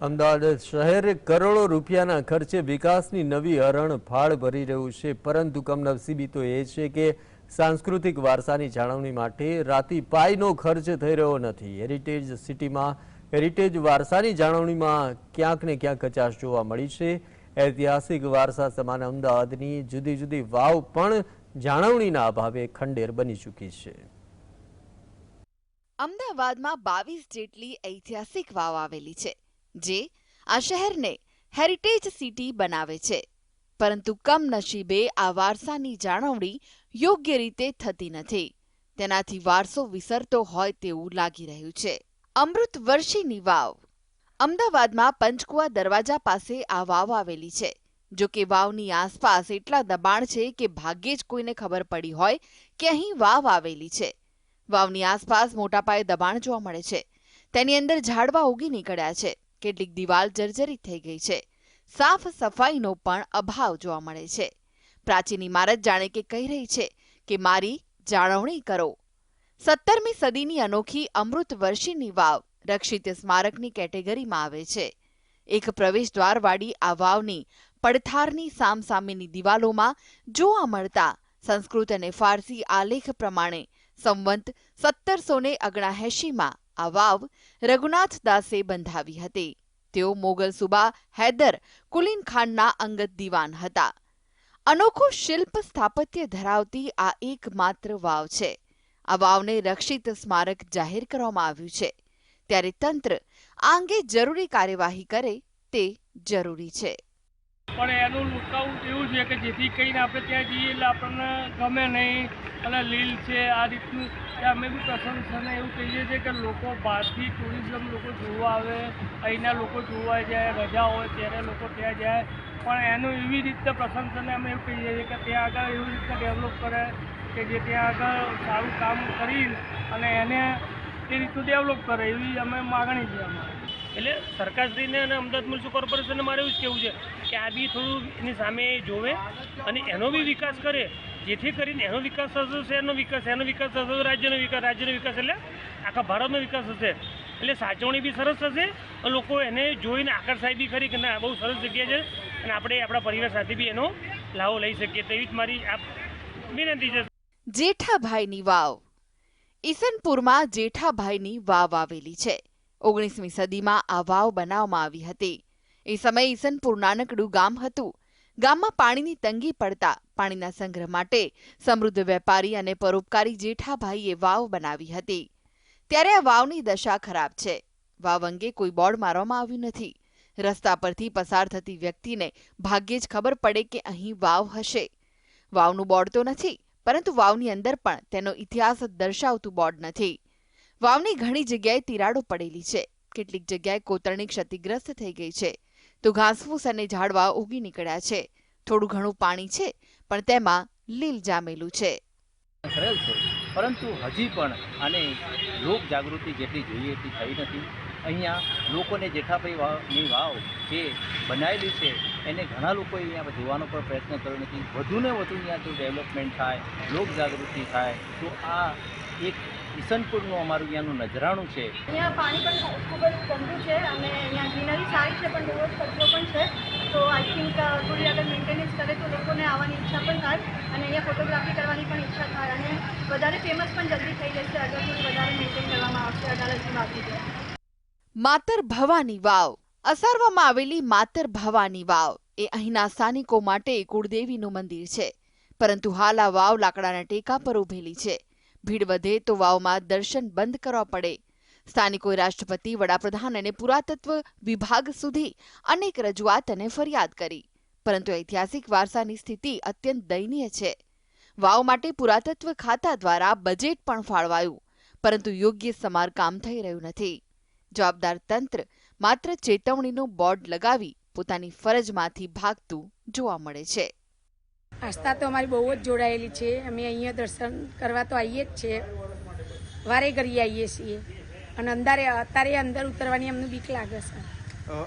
અમદાવાદ શહેર કરોડો રૂપિયાના ખર્ચે વિકાસની નવી હરણફાળ ભરી રહ્યું છે. પરંતુ કમનસીબી તો એ છે કે સાંસ્કૃતિક વારસાની જાળવણી માટે રાતી પાઈનો ખર્ચ થઈ રહ્યો નથી. હેરિટેજ સિટીમાં હેરિટેજ વારસાની જાળવણીમાં ક્યાંક ને ક્યાંક કચાશ જોવા મળી છે. ઐતિહાસિક વારસા સમાન અમદાવાદની જુદી જુદી વાવ પણ જાળવણીના અભાવે ખંડેર બની ચૂકી છે. અમદાવાદમાં બાવીસ જેટલી ઐતિહાસિક વાવ આવેલી છે. જે આ શહેરને હેરિટેજ સિટી બનાવે છે. પરંતુ કમનસીબે આ વારસાની જાળવણી યોગ્ય રીતે થતી નથી. તેનાથી વારસો વિસરતો હોય તેવું લાગી રહ્યું છે. અમૃત વર્ષીની વાવ. અમદાવાદમાં પંચકુવા દરવાજા પાસે આ વાવ આવેલી છે. જો કે વાવની આસપાસ એટલા દબાણ છે કે ભાગ્યે જ કોઈને ખબર પડી હોય કે અહીં વાવ આવેલી છે. વાવની આસપાસ મોટા પાયે દબાણ જોવા મળે છે. તેની અંદર ઝાડવા ઉગી નીકળ્યા છે. કેટલીક દિવાલ જર્જરિત થઈ ગઈ છે. સાફ સફાઈનો પણ અભાવ જોવા મળે છે. પ્રાચીન ઇમારત જાણે કે કહી રહી છે કે મારી જાળવણી કરો. સત્તરમી સદીની અનોખી અમૃત વર્ષીની વાવ રક્ષિત સ્મારકની કેટેગરીમાં આવે છે. એક પ્રવેશ દ્વારવાળી આ વાવની પડથારની સામસામેની દિવાલોમાં જોવા મળતા સંસ્કૃત અને ફારસી આલેખ પ્રમાણે સંવંત સત્તરસો ને અગણાએંશીમાં આ વાવ રઘુનાથ દાસે બંધાવી હતી. તેઓ મોગલ સુબા હૈદર કુલીન ખાનના અંગત દીવાન હતા. અનોખું શિલ્પ સ્થાપત્ય ધરાવતી આ એકમાત્ર વાવ છે. આ વાવને રક્ષિત સ્મારક જાહેર કરવામાં આવ્યું છે. ત્યારે તંત્ર આ અંગે જરૂરી કાર્યવાહી કરે તે જરૂરી છે. પણ એનું લુકઆઉટ એવું છે કે જેથી કહીને આપણે ત્યાં જઈએ એટલે આપણને ગમે નહીં. અને લીલ છે, આ રીતનું. અમે બી પ્રશંસને એવું કહીએ છીએ કે લોકો બહારથી ટુરિઝમ લોકો જોવા આવે, અહીંના લોકો જોવા જાય, રજા હોય ત્યારે લોકો ત્યાં જાય. પણ એનું એવી રીતે પ્રશંસને અમે એવું કહીએ છીએ કે ત્યાં આગળ એવી રીતે ડેવલપ કરે કે જે ત્યાં આગળ સારું કામ કરી અને એને એ રીતનું ડેવલપ કરે એવી અમે માગણી છે અમારી. એટલે સરકારશ્રીને અને અમદાવાદ મ્યુનિસિપલ કોર્પોરેશનને મારે એવું જ કહેવું છે કે આ બી થોડું એની સામે જોવે અને એનો બી વિકાસ કરે, જેથી કરીને એનો વિકાસ થશે શહેરનો વિકાસ એનો વિકાસ થશે રાજ્યનો વિકાસ રાજ્યનો વિકાસ એટલે આખા ભારતનો વિકાસ થશે એટલે સાચવણી બી સરસ થશે લોકો એને જોઈને આકર્ષાય બી ખરી કે ના બહુ સરસ જગ્યા છે અને આપણે આપણા પરિવાર સાથે બી એનો લાવો લઈ શકીએ. તેવી જ મારી આ વિનંતી છે. જેઠાભાઈની વાવ. ઈસનપુરમાં જેઠાભાઈની વાવ આવેલી છે. ઓગણીસમી સદીમાં આ વાવ બનાવવામાં આવી હતી. એ સમયે ઈસનપુર નાનકડું ગામ હતું. ગામમાં પાણીની તંગી પડતા પાણીના સંગ્રહ માટે સમૃદ્ધ વેપારી અને પરોપકારી જેઠાભાઈએ વાવ બનાવી હતી. ત્યારે આ વાવની દશા ખરાબ છે. વાવ અંગે કોઈ બોર્ડ મારવામાં આવ્યું નથી. રસ્તા પરથી પસાર થતી વ્યક્તિને ભાગ્યે જ ખબર પડે કે અહીં વાવ હશે. વાવનું બોર્ડ તો નથી, પરંતુ વાવની અંદર પણ તેનો ઇતિહાસ દર્શાવતું બોર્ડ નથી. વાવની ઘણી જગ્યાએ તિરાડો પડેલી છે. કેટલીક જગ્યાએ કોતરણી ક્ષતિગ્રસ્ત થઈ ગઈ છે. તો ઘાસફૂસ અને ઝાડવા ઉગી નીકળ્યા છે. થોડું ઘણું પાણી છે, પણ તેમાં લીલ જામેલું છે. કરેલ છે. પરંતુ હજી પણ આને લોક જાગૃતિ જેટલી જોઈએ એટલી થઈ નથી. અહીંયા લોકોને જેઠાભાઈ વાવની વાવ જે બનાવેલી છે, એને ઘણા લોકોએ અહીંયા જોવાનો પણ પ્રયત્ન કર્યો નથી. વધુને વધુ અહીંયા જો ડેવલપમેન્ટ થાય, લોક જાગૃતિ થાય, તો આ એક ઈસનપુરનું અમારું અહીંયાનું નજરાણું છે. અહીંયા પાણી પણ ખૂબ જ ગંદુ છે અને અહીંયા ગ્રીનરી સારી છે પણ બહુ જ કચરો પણ છે. તો આઈ થિંક થોડી આગળ મેન્ટેનન્સ કરે તો લોકોને આવવાની ઈચ્છા પણ થાય અને અહીંયા ફોટોગ્રાફી કરવાની પણ ઈચ્છા થાય અને વધારે ફેમસ પણ જલ્દી થઈ જશે અગર થોડું વધારે મેન્ટેન કરવામાં આવશે અડાલજની છે. માતર ભવાની વાવ. અસારવામાં આવેલી માતર ભવાની વાવ એ અહીંના સ્થાનિકો માટે કુળદેવીનું મંદિર છે. પરંતુ હાલ આ વાવ લાકડાના ટેકા પર ઉભેલી છે. ભીડ વધે તો વાવમાં દર્શન બંધ કરવા પડે. સ્થાનિકોએ રાષ્ટ્રપતિ, વડાપ્રધાન અને પુરાતત્વ વિભાગ સુધી અનેક રજૂઆત અને ફરિયાદ કરી. પરંતુ ઐતિહાસિક વારસાની સ્થિતિ અત્યંત દયનીય છે. વાવ માટે પુરાતત્વ ખાતા દ્વારા બજેટ પણ ફાળવાયું, પરંતુ યોગ્ય સમારકામ થઈ રહ્યું નથી. જવાબદાર તંત્ર માત્ર ચેતવણીનું બોર્ડ લગાવી પોતાની ફરજમાંથી ભાગતું જોવા મળે છે. આસ્થા તો અમારી બહુ જ જોડાયેલી છે. અમે અહીંયા દર્શન કરવા તો આવીએ જ છીએ. વારે ઘડીએ આવીએ છીએ. અને અંધારે અત્યારે અંદર ઉતરવાની અમને બીક લાગે છે.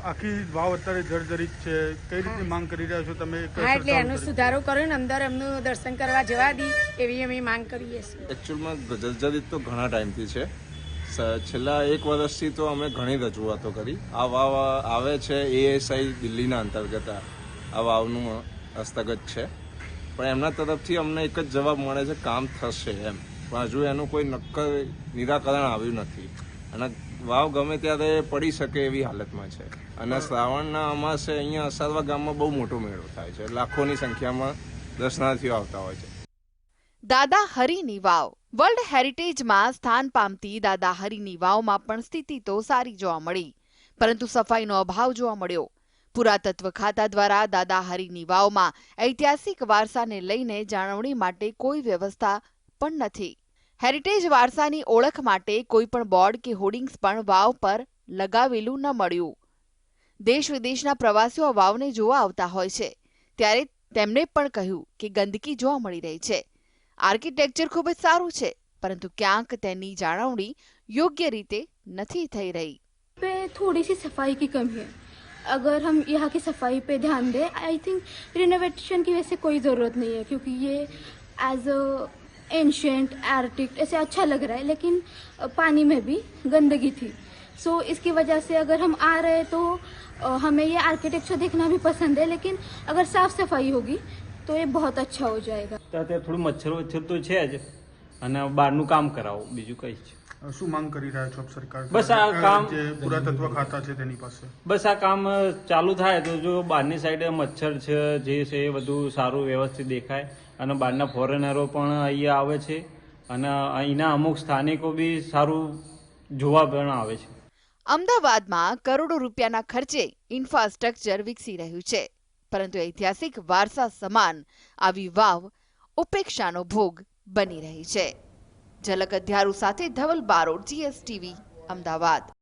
આખી વાવ અત્યારે જર્જરિત છે. કઈ રીતે માંગ કરી રહ્યા છો તમે? હા એટલે એનો સુધારો કર્યો ને અંદર એમનું દર્શન કરવા જવા દી એવી અમે માંગ કરીએ છીએ. એકચ્યુઅલમાં જર્જરિત તો ઘણા ટાઈમથી છે. છેલ્લા એક વર્ષથી તો અમે ઘણી રજૂઆતો કરી. આ વાવ આવે છે એએસઆઈ દિલ્હીના અંતર્ગત આ વાવનું હસ્તગત છે. પણ એમના તરફથી અમને એક જ જવાબ મળે છે, કામ થશે એમ. પણ હજુ એનું કોઈ નક્કર નિરાકરણ આવ્યું નથી. અને વાવ ગમે ત્યારે પડી શકે એવી હાલતમાં છે. અને શ્રાવણના અમાસે અહીંયા અસારવા ગામમાં બહુ મોટો મેળો થાય છે. લાખોની સંખ્યામાં દર્શનાર્થીઓ આવતા હોય છે. દાદા હરિની વાવ. વર્લ્ડ હેરિટેજમાં સ્થાન પામતી દાદા હરિની વાવમાં પણ સ્થિતિ તો સારી જોવા મળી. પરંતુ સફાઈનો અભાવ જોવા મળ્યો. પુરાતત્વ ખાતા દ્વારા દાદાહરીની વાવમાં ઐતિહાસિક વારસાને લઈને જાળવણી માટે કોઈ વ્યવસ્થા પણ નથી. હેરિટેજ વારસાની ઓળખ માટે કોઈ પણ બોર્ડ કે હોર્ડિંગ્સ પણ વાવ પર લગાવેલું ન મળ્યું. દેશ વિદેશના પ્રવાસીઓ વાવને જોવા આવતા હોય છે. ત્યારે તેમણે પણ કહ્યું કે ગંદકી જોવા મળી રહી છે. આર્કિટેક્ચર ખૂબ જ સારું છે, પરંતુ ક્યાંક તેની જાળવણી યોગ્ય રીતે નથી થઈ રહી. થોડી સી સફાઈ કી કમી હૈ. अगर हम यहाँ की सफाई पे ध्यान दें आई थिंक रिनोवेशन की वैसे कोई ज़रूरत नहीं है क्योंकि ये एज अ एंशेंट आर्टिक ऐसे अच्छा लग रहा है लेकिन अ, पानी में भी गंदगी थी सो इसकी वजह से अगर हम आ रहे हैं तो अ, हमें ये आर्किटेक्चर देखना भी पसंद है लेकिन अगर साफ सफाई होगी तो ये बहुत अच्छा हो जाएगा તો અત્યારે થોડું મચ્છર વચ્છર તો છે જ અને બહારનું કામ કરાવો બીજું કંઈ જ શું માંગ કરી રહ્યા છો આપ સરકાર બસ આ કામ- જે પુરાતત્વ ખાતા છે તેની પાસે. બસ આ કામ ચાલુ થાય તો જો બહારની સાઈડે મચ્છર છે જે છે એ બધું સારું વ્યવસ્થિત દેખાય. અને બહારના ફોરેનરો પણ અહીંયા આવે છે. અને અહીંના અમુક સ્થાનિકો બી સારું જોવા પણ આવે છે. અમદાવાદમાં કરોડો રૂપિયાના ખર્ચે ઇન્ફ્રાસ્ટ્રક્ચર વિકસી રહ્યું છે. પરંતુ ઐતિહાસિક વારસા સમાન આવી વાવ ઉપેક્ષાનો ભોગ બની રહી છે. ઝલક અધ્યારુ સાથે ધવલ બારોટ જીએસટીવી અમદાવાદ.